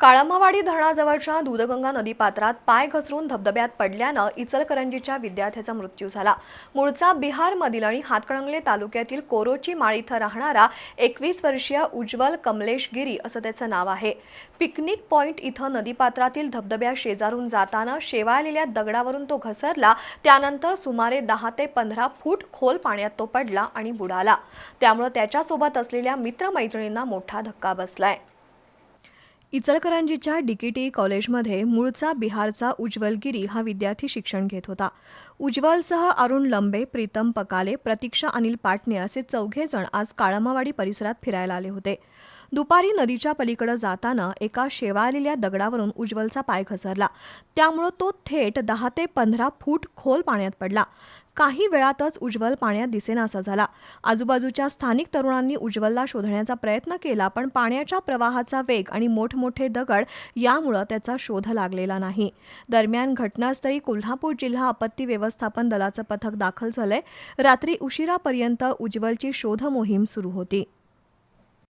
काळमावाडी धरणाजवळच्या दूधगंगा नदीपात्रात पाय घसरून धबधब्यात पडल्यानं इचलकरंजीच्या विद्यार्थ्याचा मृत्यू झाला. मूळचा बिहारमधील आणि हातकणंगले तालुक्यातील कोरोची माळ इथं राहणारा एकवीस वर्षीय उज्ज्वल कमलेश गिरी असं त्याचं नाव आहे. पिकनिक पॉइंट इथं नदीपात्रातील धबधब्या शेजारून जाताना शेवाळलेल्या दगडावरून तो घसरला. त्यानंतर सुमारे दहा ते पंधरा फूट खोल पाण्यात तो पडला आणि बुडाला. त्यामुळे त्याच्यासोबत असलेल्या मित्रमैत्रिणींना मोठा धक्का बसलाय. इचलकरंजीच्या डीकेटी कॉलेजमध्ये मूळचा बिहारचा उज्ज्वल गिरी हा विद्यार्थी शिक्षण घेत होता. उज्ज्वलसह अरुण लंबे प्रीतम पकाले प्रतीक्षा अनिल पाटणे असे चौघे जण आज काळमावाडी परिसरात फिरायला आले होते. दुपारी नदीच्या पलीकडे जाताना एका शेवाळलेल्या दगडावरून उज्ज्वलचा पाय घसरला. त्यामुळं तो थेट दहा ते पंधरा फूट खोल पाण्यात पडला. काही वेळातच उज्ज्वल पाण्यात दिसेनासा झाला. आजूबाजूच्या स्थानिक तरुणांनी उज्ज्वलला शोधण्याचा प्रयत्न केला पण पाण्याच्या प्रवाहाचा वेग आणि मोठमोठे दगड यामुळं त्याचा शोध लागलेला नाही. दरम्यान घटनास्थळी कोल्हापूर जिल्हा आपत्ती व्यवस्थापन दलाचं पथक दाखल झालंय. रात्री उशिरापर्यंत उज्ज्वलची शोध मोहीम सुरू होती.